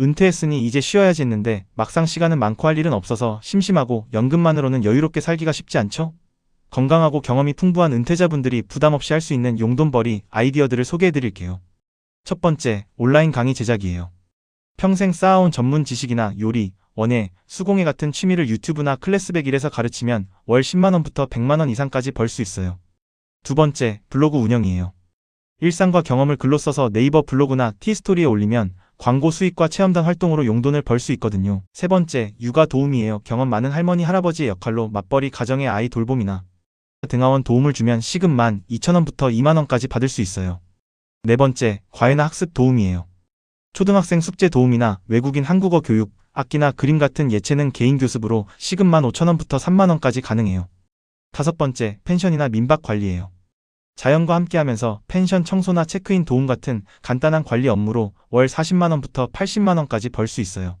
은퇴했으니 이제 쉬어야지 했는데 막상 시간은 많고 할 일은 없어서 심심하고 연금만으로는 여유롭게 살기가 쉽지 않죠? 건강하고 경험이 풍부한 은퇴자분들이 부담 없이 할 수 있는 용돈벌이 아이디어들을 소개해 드릴게요. 첫 번째, 온라인 강의 제작이에요. 평생 쌓아온 전문 지식이나 요리, 원예, 수공예 같은 취미를 유튜브나 클래스백일에서 가르치면 월 10만원부터 100만원 이상까지 벌 수 있어요. 두 번째, 블로그 운영이에요. 일상과 경험을 글로 써서 네이버 블로그나 티스토리에 올리면 광고 수익과 체험단 활동으로 용돈을 벌 수 있거든요. 세 번째, 육아 도우미예요. 경험 많은 할머니, 할아버지의 역할로 맞벌이 가정의 아이 돌봄이나 등하원 도움을 주면 시급 1만 2천원부터 2만원까지 받을 수 있어요. 네 번째, 과외나 학습 도우미예요. 초등학생 숙제 도움이나 외국인 한국어 교육, 악기나 그림 같은 예체능 개인 교습으로 시급 1만 5천원부터 3만원까지 가능해요. 다섯 번째, 펜션이나 민박 관리예요. 자연과 함께하면서 펜션 청소나 체크인 도움 같은 간단한 관리 업무로 월 40만원부터 80만원까지 벌 수 있어요.